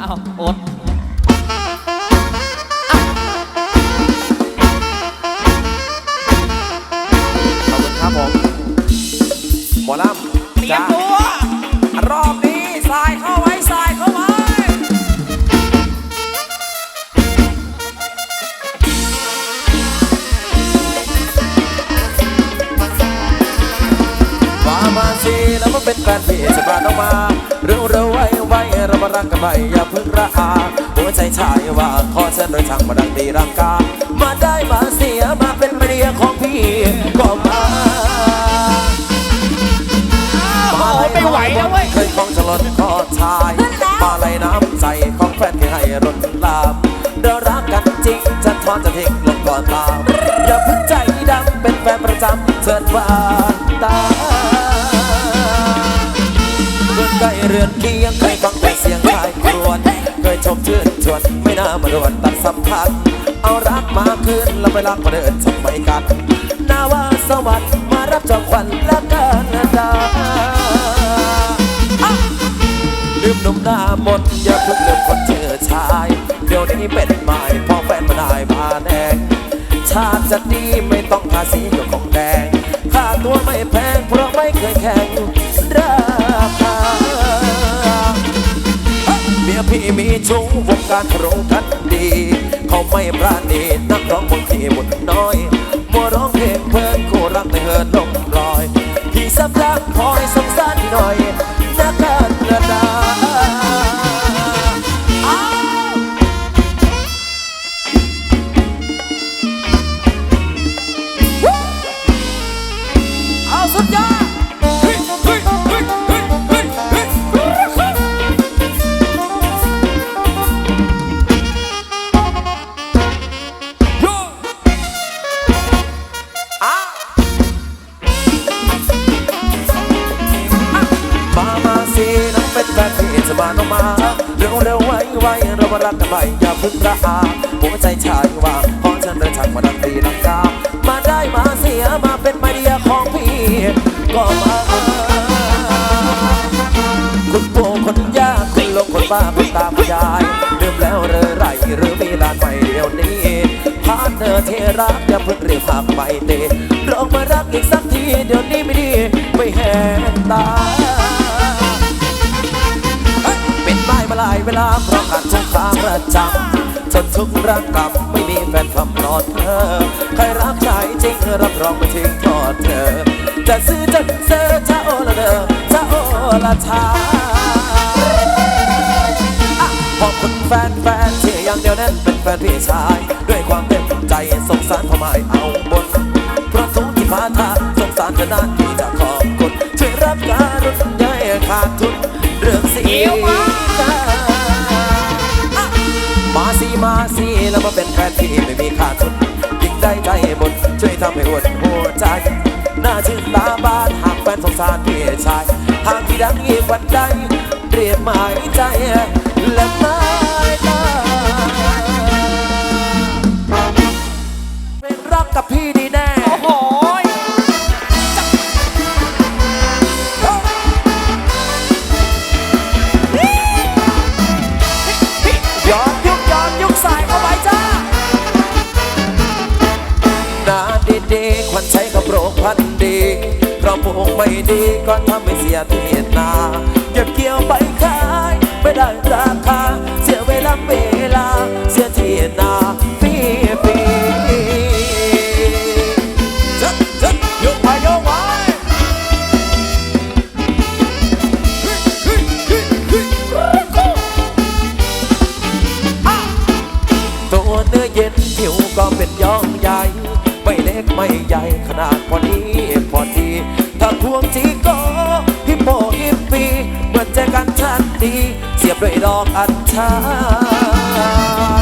อ้าวอด ขอชิญโดยทางมาดังตีรังกา มาได้มาเสียมาเป็นเมียของพี่ก็มาโอ้ยไม่ไหวแล้วเว้ยเคยของฉลดคอชาย มาเลยน้ำใจของแฟนที่ให้รนลามเรารักกันจริงจะทอนจะทิ้งลงก่อนตามอย่าพึ่งใจดำเป็นแฟนประจำเชิญวาตาเพื่อนใกล้เรือนเคียงเคยฟังแต่เสียงชายครวญเคยชมชื่นชวนไม่น่ามาดวนตัด สัมพันธ์เอารักมาคืนแล้วไปรักมาเดินชมไปกันนาว่าสวัสดิ์มารับจองขวัญและกันดาลืมหนุ่มหน้ามนอย่าเพิ่งลืมคนเจอชาย เดี๋ยวนี้เป็นหมายพอแฟนมาได้มาแดงชาติจะดีไม่ต้องภาษีกับของแดงค่าตัวไม่แพงเพราะไม่เคยแข่ง พี่มีชู้วงการโรงกันดี เขาไม่ปราณีนักร้องบนที่บุญน้อยมัวร้องเพลงเพื่อนคู่รักในเฮินลงรอย พี่สับลักคอยสงสารหน่อยนักการกระดา มาสิน้องเป็นแฟนพี่จะมาน้องมาเร็วเร็วไวไวเรามารักกันไปอย่าพึ่งระอาหัวใจชายว่าขอฉันเดินทางมาดังตีลังกามาได้มาเสียมาเป็นมาเดียของพี่ก็มาคุณปู่คนยากคุณลงคนบ้าคุณตาคุณยายลืมแล้วเรอไรหรือมีลานใหม่เดี๋ยวนี้พาเนอร์ที่รักอย่าเพิ่งรีบหักไปเตะลองมารักอีกสักทีเดี๋ยวนี้ไม่ดีไม่แหกตา ลายเวลาเพราะขาดทุกขาประจำจนทุกรักกับไม่มีแฟนคำนอนเธอใครรักใครจริงรับรองไม่ทิ้งทอดเธอจะซื้อจะเซอจะโอละเดอจะโอละชาอะขอบคุณแฟนแฟนที่อย่างเดียวนั้นเป็นแฟนพี่ชาย ด้วยความเต็มใจสงสารพ่อไม้เอาบนเพราะทุกที่พาทางสงสารเธอนานที่จะขอบคุณช่วยรับการุณอย่าให้ขาดทุน เรื่องสีมาสีมาสีแล้วมาเป็นแฟนที่ไม่มีขาดทุนยิ่งได้ใจบนช่วยทำให้อวดหัวใจหน้าชื่นตาบานหากแฟนสงสารพี่ชายหากที่ดังอีกวันใดเรียกหมายใจและมา พันดีเพราะปลูกไม่ดีก็ทำให้เสียที่นาเก็บเกี่ยวไปขาย ไม่ได้ราคา เสียเวลาเวลา เสียเทียนา ใหญ่ขนาดพอดีพอดีถ้าพวงจีโก็ฮิปโปฮิปปีเหมือนใจกันทันทีเสียบด้วยดอกอัญชั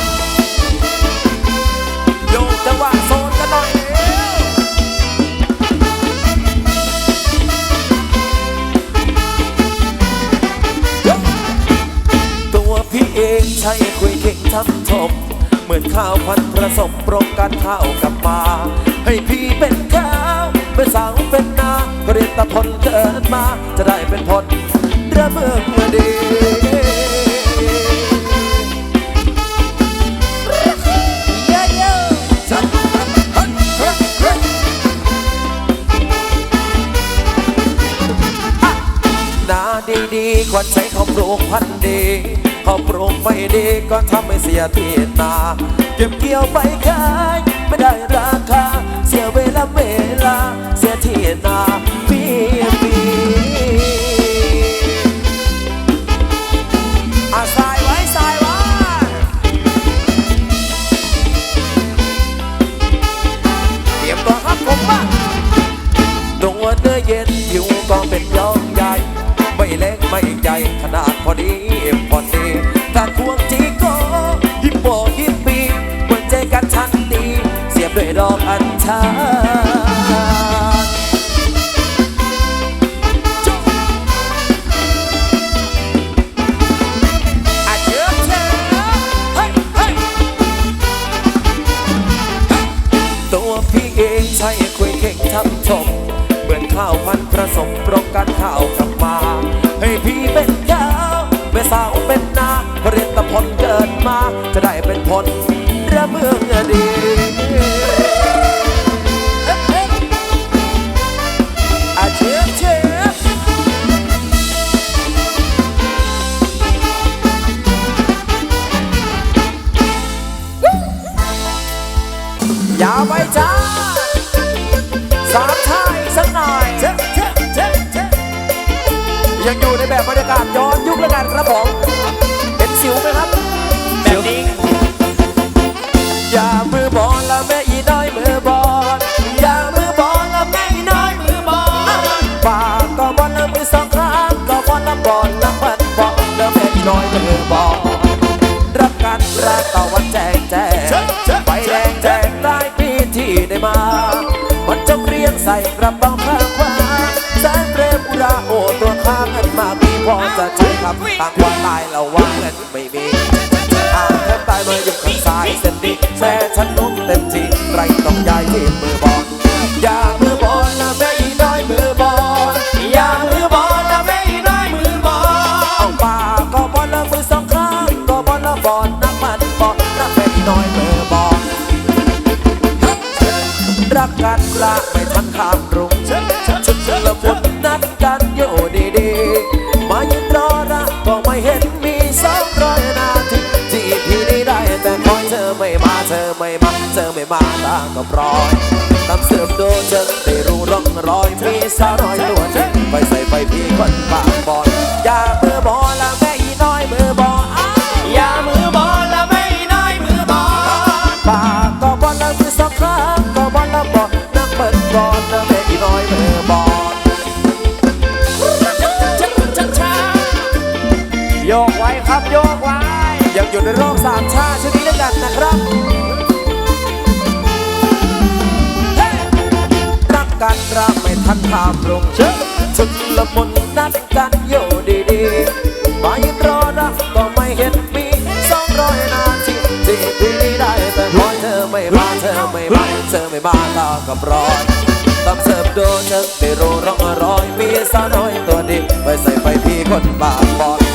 นโยกจังหวะโซนกันหน่อยเร็วตัวพี่เองใช่คุยเก่งทำชมเหมือน ข้าวพันประสบปรงการข้าวกับปลาให้พี่เป็นข้าวเป็นสาวเป็นนาก็เรียนตะพนเกิดมาจะได้เป็นพลระเมืองดีดีควรใช้เขาปลูกพันธุ์ดี เขาปรุงไม่ดีก็ทำให้เสียทีนา เก็บเกี่ยวไปขาย ไม่ได้ราคา เสียเวลาเวลา เสียทีนา ชม เหมือนข้าวมันผสมปรองกันข้าวกลับมา ให้พี่เป็นข้าวแม่สาวเป็นนาเรียนตะพลเกิดมา จะได้เป็นพลระเมืองดีอาเชียเยบอย่าไปจ้า สามชายสักหน่อยเช็เช็เช็เช็ยังอยู่ในแบบบรรยากาศย้อนยุคแล้วกันครับผมเห็นสิวไหมครับ แบบนี้ อย่ามือบอลำต่างว่าตายแล้วว่าเงินไม่มีอ่านแทบตายมาอยู่ข้างซ้ายเส้นดีแม่ฉัน มาตาก็ปล่อยตามเสือมดูจนได้รู้ร่องรอย มีสาวน้อยตัวจริงไปใส่ไปพี่คนปากบอลอย่ามือบอลละแม่อีน้อยเมื่อบอลอย่ามือบอลละไม่น้อยมือบอลปากก็บอลละมือสองครั้งก็บอลละบอลนักเปิดบอละแม่อีน้อยเมื่อบอลโยกไว้ครับโยกไว้ยังอยู่ในรอบสามชาติชนิดด้วยกันนะครับ กันรักไม่ทันข้ามลงเชิญชุดละมุนนัดกันอยู่ดีๆมายืนรอรักก็ไม่เห็นมีสองร้อยนาทีที่พี่นี้ได้แต่คอเธอไม่มาเธอไม่มาเธอไม่มาตากับรอยต้องเสิร์ฟโดนนึกได้รู้ร่องรอยมีสาวน้อยตัวดีไปใส่ไปพี่คนบาบอ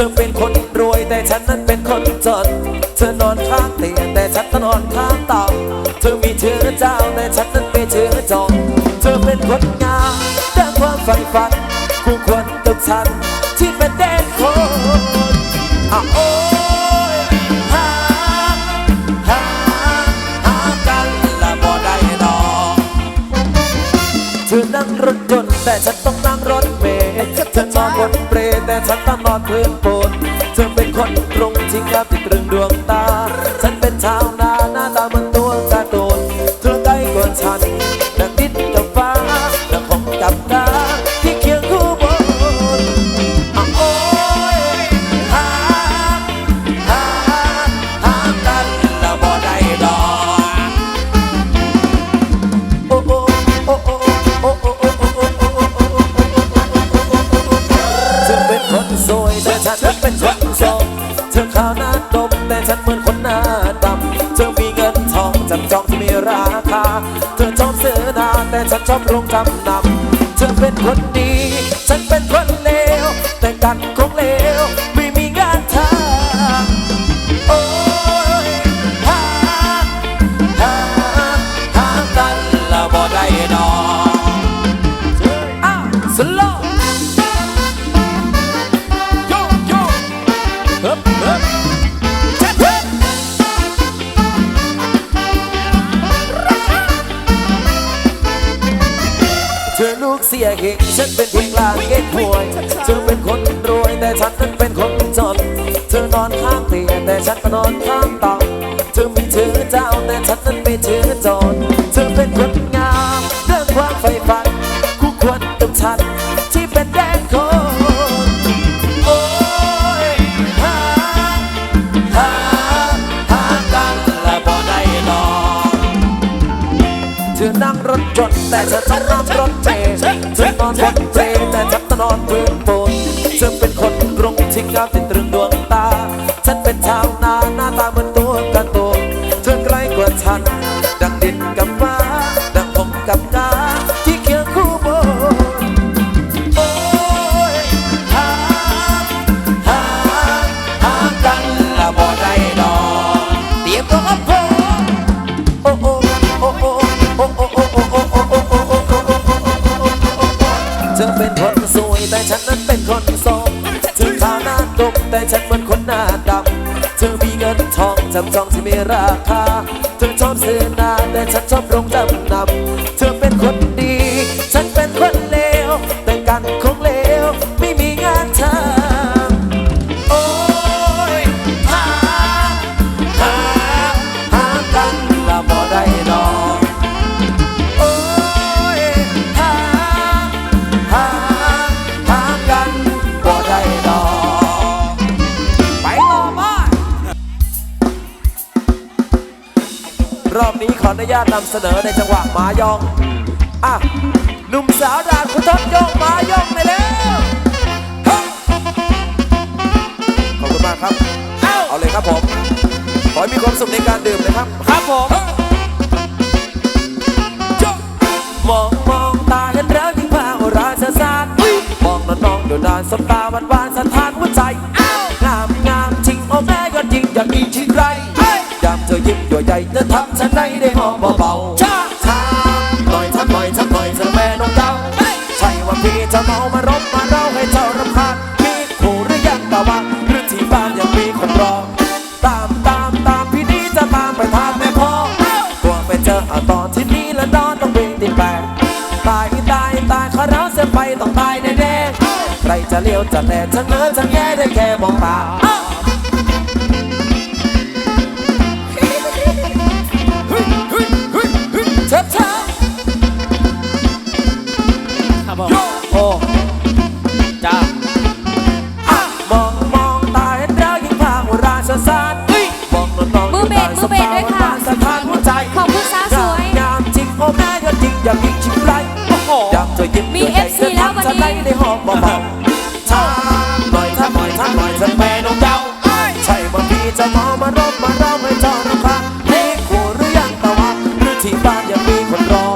ธอเป็นคนรวยแต่ฉันนั้นเป็นคนจน เธอนอนข้างเตียงแต่ฉันต้องนอนข้างเต่าเธอมีเชื้อเจ้าแต่ฉันนั้นเป็นเชื้อจองเธอเป็นคนงามดังความใฝ่ฝันคู่ควรกับฉัน เธอนั่งรถยนต์แต่ฉันต้องนั่งรถเมล์เธอนอนบนเปรแต่ฉันต้องนอนพื้นปูนเธอเป็นคนตรงที่งามที่ตรึงดวงตา ฉันเป็นชาวนา สวยแต่ฉันเป็นคนโสดเธอขาวหน้าตบแต่ฉันเหมือนคนหน้าดำเธอมีเงินทองจับจองที่มีราคา เธอชอบเสื้อดาแต่ฉันชอบรองจำนำเธอเป็นคนดี ฉันเป็นคนเลวแต่กันคงเลว ยเหงฉันเป็นผู้กลางเก๊กหวยเธอเป็นคนรวยแต่ฉันนั้นเป็นคนจน เธอนอนข้างเตียงแต่ฉันก็นอนข้างเต่างเธอไมีชื่อเจ้าแต่ฉันนั้นไม่ชื่อจรเธอเป็นคนงามเรื่องความใฝ่ฝัน คู่ควรกับฉันที่เป็นแดงคน โอ้ยหาหาหากันและบ่ได้ดอกเธอนั่งรถจนแต่ฉันจะนั่งรถเมล์เธ อนอนบนเปลแต่จับตะนอนพื้นปูนเธอเป็นคนตรงที่งามติดตรึง นทองจับจองที่มีราคาเธอชอบซื้อนาแต่ฉันชอบโรงจำนำ นี้ขออนุญาตนำเสนอในจังหวะหมายอง อะหนุ่มสาวดานคุณทศโยกหมายองไปแล้วเฮ้ยขอบคุณมากครับเอ้าเอาเลยครับผม ขอให้มีความสุขในการดื่มนะครับ ครับผมมองมองตาเห็นแล้วยิ่งพาโอราชศาสตร์มองน้องน้องดูดานสบตาหวานหวานส จะเลี้ยวจะแหลจะเงยจะแง่ได้แค่มองตาเชิบเชิบครับผมโอ้จ้าอะมองมองตาเห็นแล้วยิ่งพาหัวราชศาสตร์มองนอนนอนมือเบสมือเบสด้วยค่ะสถานหัวใจขอบคุณสาวสวยงามจริงโอ้แม่ก็จริงอยากมีชิงไรโอ้หอยากจะยิ้มมีด้วยใจ FC แล้ววันนี้ได้หอมเบาๆ จะมองมารบมาเราให้เจ้านะคะนี่คู่หรือยังตะวันหรือที่บ้านยังมีคนรอ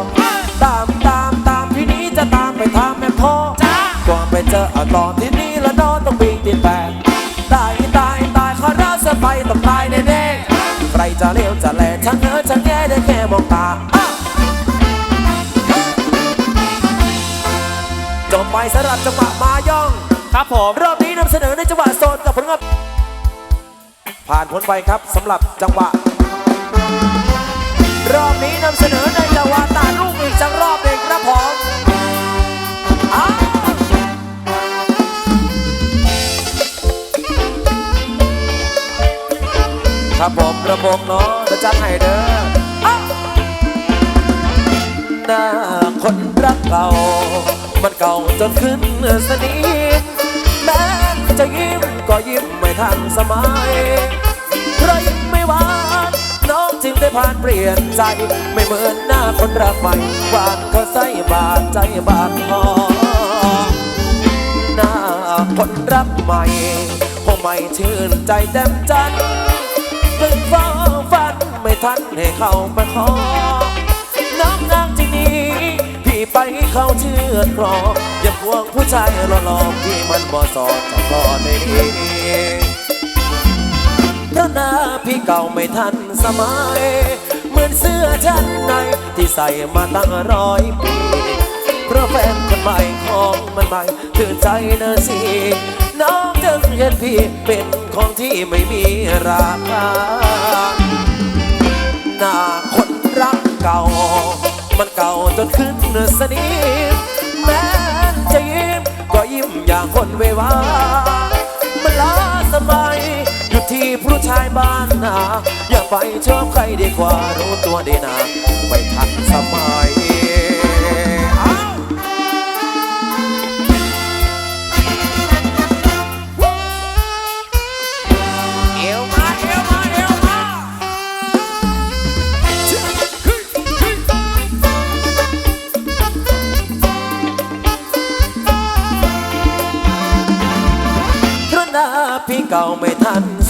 ตามตามตามที่นี้จะตามไปทางแม่พ่อก่อนไปเจอเอาตอนที่นี่แล้วนอนต้องวิ่งติดแปดตายตายตายข้าราชไปต้องตายแน่ๆใครจะเลี้ยวจะแลช่างเงอช่างแง่ได้แค่มองตาอะจบไปสำหรับจังหวะมาย่อง ครับผม รอบนี้นำเสนอในจังหวะโซนกับผลงาน ผ่านพ้นไปครับสำหรับจังหวะ รอบนี้นำเสนอในจังหวะตาลูกอีกสักรอบหนึ่งครับผมครับผมระบบเนาะจะจัดให้เด้อหน้าคนรักเก่ามันเก่าจนขึ้นสนิทแม้จะยิ้ม ก็ยิ้มไม่ทันสมัยใครไม่หวานน้องจึงได้ผ่านเปลี่ยนใจ ไม่เหมือนหน้าคนรักใหม่หวานเขาใส่บาดใจบาดคอหน้าคนรักใหม่คงไม่ชื่นใจแจ่มจันทร์เป็นฟ้าฝันไม่ทันให้เข้ามาขอน้องนางที่นี้พี่ ไปเขาเชื่อครออย่าพวงผู้ชายหลอๆพี่มันบ่สอดจะพอได้ดีเพราะนาพี่เก่าไม่ทันสมัย เหมือนเสื้อชั้นในที่ใส่มาตั้งร้อยปีเพราะแฟนคนใหม่ของมันใหม่ถือใจนะสิน้องจึงเห็นพี่เป็นของที่ไม่มีราคาหน้าคนรักเก่า มันเก่าจนขึ้นสนิมแม้นจะยิ้มก็ยิ้มอย่างคนเววา มันล้าสมัยอยู่ที่ผู้ชายบ้านนา อย่าไปชอบใครดีกว่ารู้ตัวดีนะ ไปทันสมัย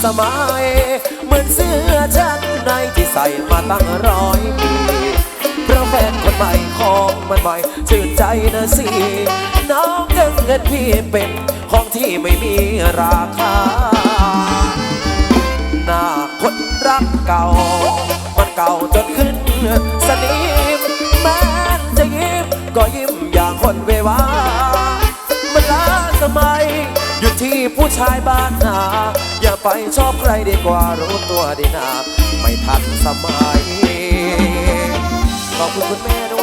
สมัย เหมือนเสื้อชั้นในที่ใส่มาตั้งร้อยปีเพราะแฟนคนใหม่ของมันใหม่ชื่นใจนะสิ น้องเงินเงินพี่เป็นของที่ไม่มีราคา ที่ผู้ชายบ้านนา อย่าไปชอบใครดีกว่ารู้ตัวดีนา ไม่ทันสมัย ขอบคุณคุณแม่ด้วย